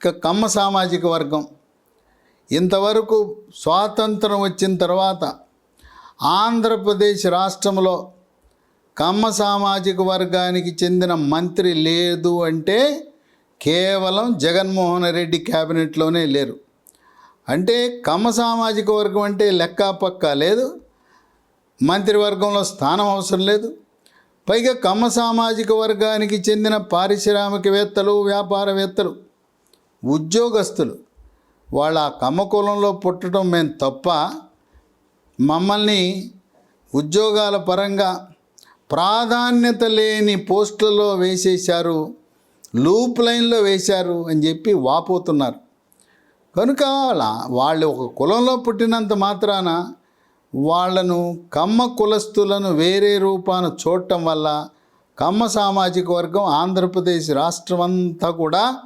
ఇక కమ్మ సామాజిక వర్గం. ఇంతవరకు స్వాతంత్రం వచ్చిన తర్వాత ఆంధ్రప్రదేశ్ రాష్ట్రంలో కమ్మ సామాజిక వర్గానికి చెందిన మంత్రి లేదు అంటే కేవలం జగన్మోహన్ రెడ్డి క్యాబినెట్లోనే లేరు. అంటే కమ్మ సామాజిక వర్గం అంటే లెక్క పక్క లేదు. మంత్రివర్గంలో స్థానం అవసరం లేదు. పైగా కమ్మ సామాజిక వర్గానికి చెందిన పారిశ్రామికవేత్తలు వ్యాపారవేత్తలు ఉద్యోగస్తులు వాళ్ళ ఆ కమ్మ కులంలో పుట్టడం మేము తప్ప మమ్మల్ని ఉద్యోగాల పరంగా ప్రాధాన్యత లేని పోస్టులలో వేసేశారు లూప్ లైన్లో వేశారు అని చెప్పి వాపోతున్నారు. కనుక వాళ్ళ- వాళ్ళు ఒక కులంలో పుట్టినంత మాత్రాన వాళ్ళను కమ్మ కులస్తులను వేరే రూపాన చూడటం వల్ల కమ్మ సామాజిక వర్గం ఆంధ్రప్రదేశ్ రాష్ట్రం అంతా కూడా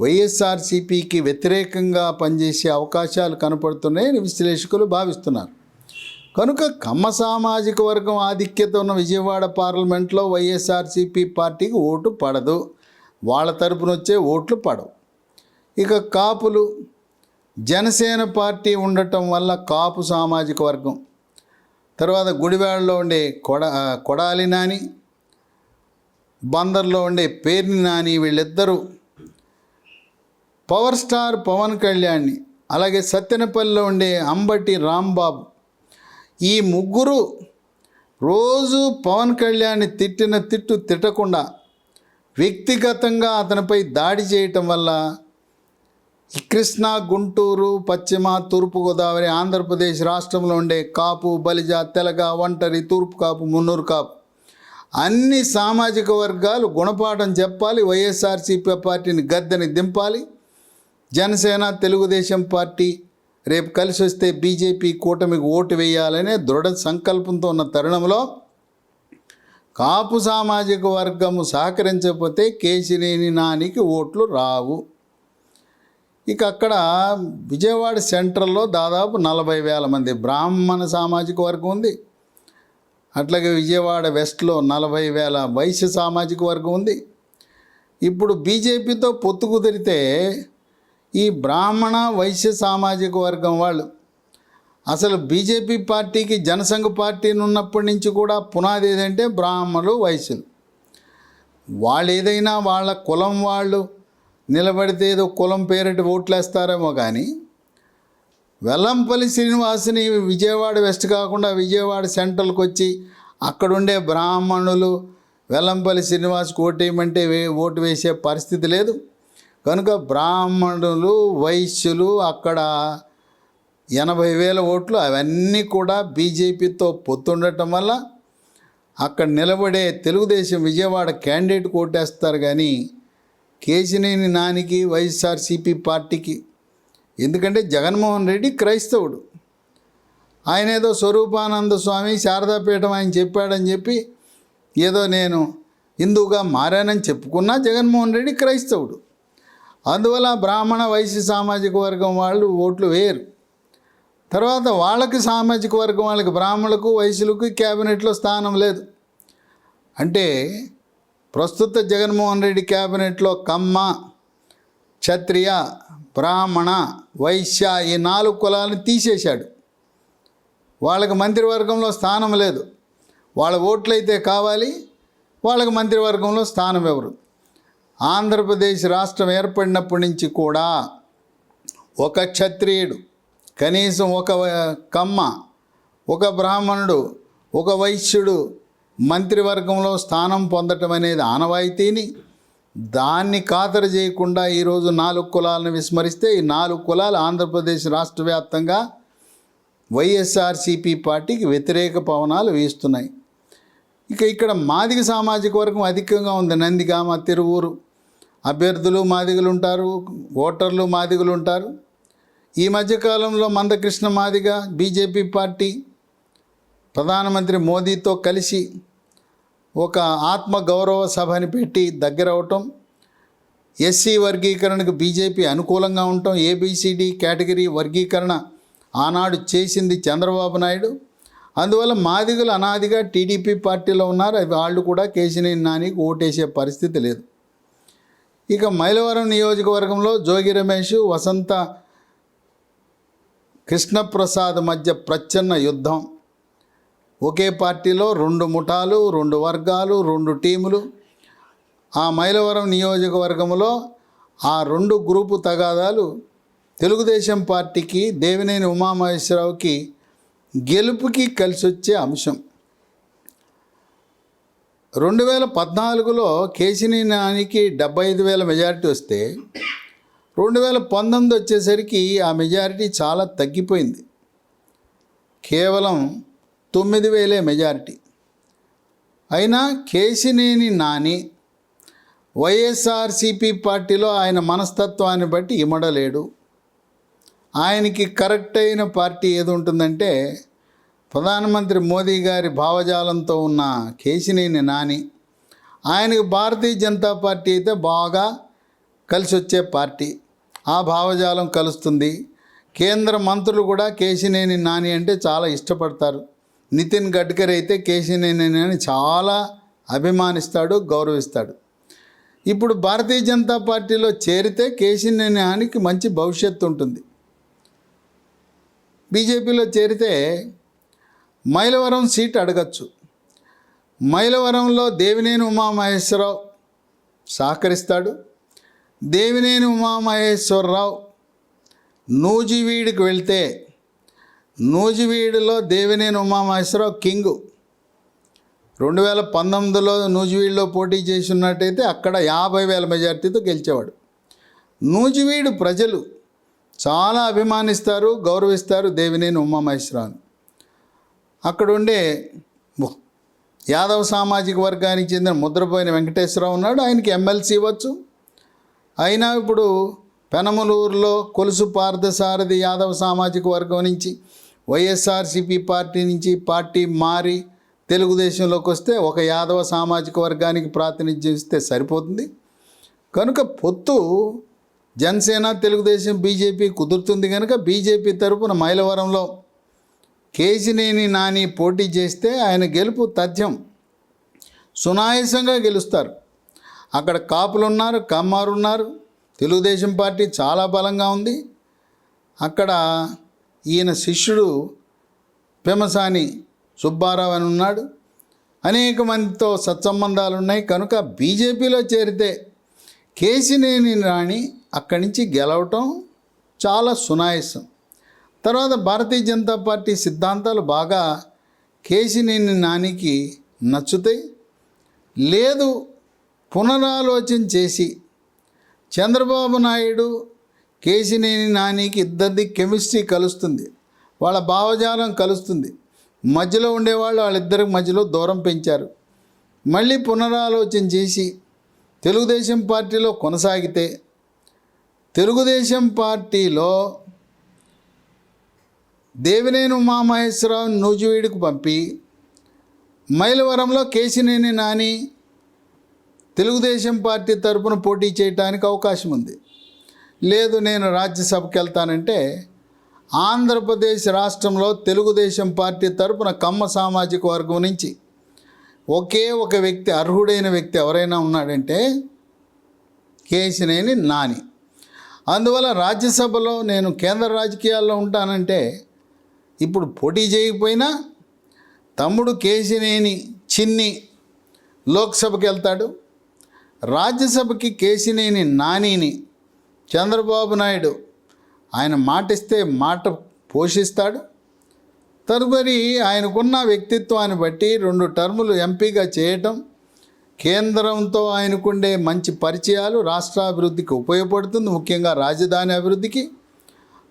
వైఎస్ఆర్సీపీకి వ్యతిరేకంగా పనిచేసే అవకాశాలు కనపడుతున్నాయని విశ్లేషకులు భావిస్తున్నారు. కనుక కమ్మ సామాజిక వర్గం ఆధిక్యత ఉన్న విజయవాడ పార్లమెంట్లో వైఎస్ఆర్సీపీ పార్టీకి ఓటు పడదు. వాళ్ళ తరపున వచ్చే ఓట్లు పడవు. ఇక కాపులు జనసేన పార్టీ ఉండటం వల్ల కాపు సామాజిక వర్గం తర్వాత గుడివాడలో ఉండే కొడ కొడాలి నాని బందర్లో ఉండే పేర్ని నాని వీళ్ళిద్దరూ పవర్ స్టార్ పవన్ కళ్యాణ్ని అలాగే సత్యనపల్లిలో ఉండే అంబటి రాంబాబు. ఈ ముగ్గురు రోజు పవన్ కళ్యాణ్ని తిట్టిన తిట్టు తిట్టకుండా వ్యక్తిగతంగా అతనిపై దాడి చేయటం వల్ల కృష్ణా గుంటూరు పశ్చిమ తూర్పుగోదావరి ఆంధ్రప్రదేశ్ రాష్ట్రంలో ఉండే కాపు బలిజ తెలగ ఒంటరి తూర్పు కాపు మున్నూరు కాపు. అన్ని సామాజిక వర్గాలు గుణపాఠం చెప్పాలి వైఎస్ఆర్సీపీ పార్టీని గద్దెని దింపాలి జనసేన తెలుగుదేశం పార్టీ రేపు కలిసి వస్తే బీజేపీ కూటమికి ఓటు వేయాలనే దృఢ సంకల్పంతో ఉన్న తరుణంలో కాపు సామాజిక వర్గము సహకరించకపోతే కేశినేని నానికి ఓట్లు రావు. ఇక అక్కడ విజయవాడ సెంట్రల్లో దాదాపు నలభై వేల మంది బ్రాహ్మణ సామాజిక వర్గం ఉంది. అట్లాగే విజయవాడ వెస్ట్లో నలభై వేల వైశ్య సామాజిక వర్గం ఉంది. ఇప్పుడు బీజేపీతో పొత్తు కుదిరితే ఈ బ్రాహ్మణ వైశ్య సామాజిక వర్గం వాళ్ళు అసలు బీజేపీ పార్టీకి జనసంఘ పార్టీని ఉన్నప్పటి నుంచి కూడా పునాది ఏదంటే బ్రాహ్మణులు వైశ్యులు. వాళ్ళు ఏదైనా వాళ్ళ కులం వాళ్ళు నిలబడితే ఏదో కులం పేరిట ఓట్లేస్తారేమో కానీ వెల్లంపల్లి శ్రీనివాసుని విజయవాడ వెస్ట్ కాకుండా విజయవాడ సెంట్రల్కి వచ్చి అక్కడుండే బ్రాహ్మణులు వెల్లంపల్లి శ్రీనివాస్కి ఓటేయమంటే ఓటు వేసే పరిస్థితి లేదు. కనుక బ్రాహ్మణులు వైశ్యులు అక్కడ ఎనభై వేల ఓట్లు అవన్నీ కూడా బీజేపీతో పొత్తుండటం వల్ల అక్కడ నిలబడే తెలుగుదేశం విజయవాడ క్యాండిడేట్ ఓటేస్తారు కానీ కేశినేని నానికి వైఎస్ఆర్సీపీ పార్టీకి. ఎందుకంటే జగన్మోహన్ రెడ్డి క్రైస్తవుడు. ఆయన ఏదో స్వరూపానంద స్వామి శారదాపీఠం ఆయన చెప్పాడని చెప్పి ఏదో నేను హిందువుగా మారానని చెప్పుకున్నా జగన్మోహన్ రెడ్డి క్రైస్తవుడు. అందువల్ల బ్రాహ్మణ వైశ్య సామాజిక వర్గం వాళ్ళు ఓట్లు వేయరు. తర్వాత వాళ్ళకి సామాజిక వర్గం వాళ్ళకి బ్రాహ్మణులకు వైశ్యులకు క్యాబినెట్లో స్థానం లేదు. అంటే ప్రస్తుత జగన్మోహన్ రెడ్డి క్యాబినెట్లో కమ్మ క్షత్రియ బ్రాహ్మణ వైశ్య ఈ నాలుగు కులాలను తీసేశాడు. వాళ్ళకి మంత్రివర్గంలో స్థానం లేదు. వాళ్ళ ఓట్లయితే కావాలి వాళ్ళకి మంత్రివర్గంలో స్థానం ఎవరు? ఆంధ్రప్రదేశ్ రాష్ట్రం ఏర్పడినప్పటి నుంచి కూడా ఒక క్షత్రియుడు కనీసం ఒక కమ్మ ఒక బ్రాహ్మణుడు ఒక వైశ్యుడు మంత్రివర్గంలో స్థానం పొందటం అనేది ఆనవాయితీని. దాన్ని ఖాతరు చేయకుండా ఈరోజు నాలుగు కులాలను విస్మరిస్తే ఈ నాలుగు కులాలు ఆంధ్రప్రదేశ్ రాష్ట్ర వ్యాప్తంగా వైఎస్ఆర్సీపీ పార్టీకి వ్యతిరేక పవనాలు వీస్తున్నాయి. ఇక ఇక్కడ మాదిగ సామాజిక వర్గం అధికంగా ఉంది. నందిగామ తిరువూరు అభ్యర్థులు మాదిగలు ఉంటారు ఓటర్లు మాదిగలు ఉంటారు ఈ మధ్యకాలంలో మందకృష్ణ మాదిగ బీజేపీ పార్టీ ప్రధానమంత్రి మోదీతో కలిసి ఒక ఆత్మ గౌరవ సభని పెట్టి దగ్గరవటం ఎస్సీ వర్గీకరణకు బీజేపీ అనుకూలంగా ఉండటం ఏబిసిడి కేటగిరీ వర్గీకరణ ఆనాడు చేసింది చంద్రబాబు నాయుడు. అందువల్ల మాదిగలు అనాదిగా టీడీపీ పార్టీలో ఉన్నారు. అవి వాళ్ళు కూడా కేసినేని నానికి ఓటేసే పరిస్థితి లేదు. ఇక మైలవరం నియోజకవర్గంలో జోగి రమేష్ వసంత కృష్ణప్రసాద్ మధ్య ప్రచ్ఛన్న యుద్ధం. ఒకే పార్టీలో రెండు ముఠాలు రెండు వర్గాలు రెండు టీములు. ఆ మైలవరం నియోజకవర్గంలో ఆ రెండు గ్రూపు తగాదాలు తెలుగుదేశం పార్టీకి దేవినేని ఉమామహేశ్వరరావుకి గెలుపుకి కలిసి వచ్చే అంశం. రెండు వేల పద్నాలుగులో కేసిని నానికి డెబ్బై ఐదు వేల మెజారిటీ వస్తే రెండు వేల పంతొమ్మిది వచ్చేసరికి ఆ మెజారిటీ చాలా తగ్గిపోయింది. కేవలం తొమ్మిది వేలే మెజారిటీ. అయినా కేసినేని నాని వైఎస్ఆర్సిపి పార్టీలో ఆయన మనస్తత్వాన్ని బట్టి ఇమడలేడు. ఆయనకి కరెక్ట్ అయిన పార్టీ ఏది ఉంటుందంటే ప్రధానమంత్రి మోదీ గారి భావజాలంతో ఉన్న కేశినేని నాని ఆయనకు భారతీయ జనతా పార్టీ అయితే బాగా కలిసి వచ్చే పార్టీ. ఆ భావజాలం కలుస్తుంది. కేంద్ర మంత్రులు కూడా కేశినేని నాని అంటే చాలా ఇష్టపడతారు. నితిన్ గడ్కరీ అయితే కేశినేని నాని చాలా అభిమానిస్తాడు గౌరవిస్తాడు. ఇప్పుడు భారతీయ జనతా పార్టీలో చేరితే కేశినేని నానికి మంచి భవిష్యత్తు ఉంటుంది. బీజేపీలో చేరితే మైలవరం సీట్ అడగచ్చు. మైలవరంలో దేవినేని ఉమామహేశ్వరరావు సహకరిస్తాడు. దేవినేని ఉమామహేశ్వరరావు నూజివీడికి వెళ్తే నూజివీడులో దేవినేని ఉమామహేశ్వరరావు కింగ్. రెండు వేల పంతొమ్మిదిలో నూజివీడులో పోటీ చేసి ఉన్నట్టయితే అక్కడ యాభై వేల మెజార్టీతో గెలిచేవాడు. నూజివీడు ప్రజలు చాలా అభిమానిస్తారు గౌరవిస్తారు దేవినేని ఉమామహేశ్వరరావుని. అక్కడ ఉండే యాదవ సామాజిక వర్గానికి చెందిన ముద్రపోయిన వెంకటేశ్వరరావు ఉన్నాడు. ఆయనకి ఎమ్మెల్సీ ఇవ్వచ్చు. అయినా ఇప్పుడు పెనమలూరులో కొలుసు పార్థసారథి యాదవ సామాజిక వర్గం నుంచి వైఎస్ఆర్సిపి పార్టీ నుంచి పార్టీ మారి తెలుగుదేశంలోకి వస్తే ఒక యాదవ సామాజిక వర్గానికి ప్రాతినిధ్యం ఇస్తే సరిపోతుంది. కనుక పొత్తు జనసేన తెలుగుదేశం బీజేపీ కుదురుతుంది కనుక బీజేపీ తరపున మైలవరంలో కేజినేని నాని పోటీ చేస్తే ఆయన గెలుపు తథ్యం. సునాయాసంగా గెలుస్తారు. అక్కడ కాపులున్నారు కమ్మారున్నారు. కమ్మారు ఉన్నారు తెలుగుదేశం పార్టీ చాలా బలంగా ఉంది. అక్కడ ఈయన శిష్యుడు పెమసాని సుబ్బారావు అని ఉన్నాడు. అనేక మందితో సత్సంబంధాలు ఉన్నాయి. కనుక బీజేపీలో చేరితే కేసినేని రాణి అక్కడి నుంచి గెలవటం చాలా సునాయసం. తర్వాత భారతీయ జనతా పార్టీ సిద్ధాంతాలు బాగా కేసినేని నానికి నచ్చుతాయి. లేదు పునరాలోచన చేసి చంద్రబాబు నాయుడు కేసినేని నానికి ఇద్దరిది కెమిస్ట్రీ కలుస్తుంది. వాళ్ళ భావజాలం కలుస్తుంది. మధ్యలో ఉండేవాళ్ళు వాళ్ళిద్దరికి మధ్యలో దూరం పెంచారు. మళ్ళీ పునరాలోచన చేసి తెలుగుదేశం పార్టీలో కొనసాగితే తెలుగుదేశం పార్టీలో దేవినేని ఉమామహేశ్వరరావు నూజివీడుకు పంపి మైలవరంలో కేసినేని నాని తెలుగుదేశం పార్టీ తరపున పోటీ చేయడానికి అవకాశం ఉంది. లేదు నేను రాజ్యసభకి వెళ్తానంటే ఆంధ్రప్రదేశ్ రాష్ట్రంలో తెలుగుదేశం పార్టీ తరపున కమ్మ సామాజిక వర్గం నుంచి ఒకే ఒక వ్యక్తి అర్హుడైన వ్యక్తి ఎవరైనా ఉన్నాడంటే కేసినేని నాని. అందువల్ల రాజ్యసభలో నేను కేంద్ర రాజకీయాల్లో ఉంటానంటే ఇప్పుడు పోటీ చేయకపోయినా తమ్ముడు కేసినేని చిన్ని లోక్సభకి వెళ్తాడు. రాజ్యసభకి కేసినేని నానిని చంద్రబాబు నాయుడు ఆయన మాటిస్తే మాట పోషిస్తాడు. తదుపరి ఆయనకున్న వ్యక్తిత్వాన్ని బట్టి రెండు టర్ములు ఎంపీగా చేయటం కేంద్రంతో ఆయనకుండే మంచి పరిచయాలు రాష్ట్రాభివృద్ధికి ఉపయోగపడుతుంది. ముఖ్యంగా రాజధాని అభివృద్ధికి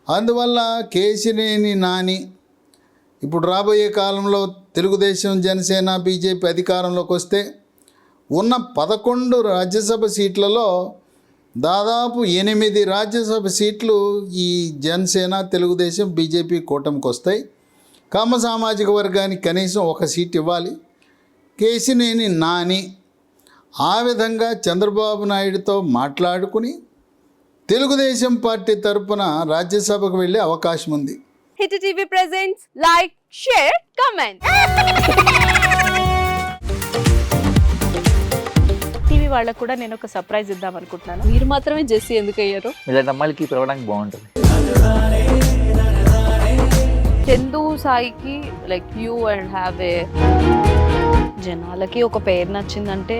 అందువల్ల కేసినేని నాని ఇప్పుడు రాబోయే కాలంలో తెలుగుదేశం జనసేన బీజేపీ అధికారంలోకి వస్తే ఉన్న పదకొండు రాజ్యసభ సీట్లలో దాదాపు ఎనిమిది రాజ్యసభ సీట్లు ఈ జనసేన తెలుగుదేశం బీజేపీ కూటమికి వస్తాయి. కమ్మ సామాజిక వర్గానికి కనీసం ఒక సీట్ ఇవ్వాలి. కేసినేని నాని ఆ విధంగా చంద్రబాబు నాయుడుతో మాట్లాడుకుని తెలుగుదేశం పార్టీ తరపున రాజ్యసభకు వెళ్ళే అవకాశం ఉంది. Hit TV presents like share comment. TV వాళ్ళకు కూడా నేను ఒక సర్ప్రైజ్ ఇద్దాం అనుకుంటున్నాను. మీరు మాత్రమే జెస్సీ ఎందుకు అయ్యారు ఇలాంటి అమ్మాయిలకి పిలవడానికి బాగుంటుంది. చందు సాయికి like you and have a జనాలకి ఒక పేరు నచ్చిందంటే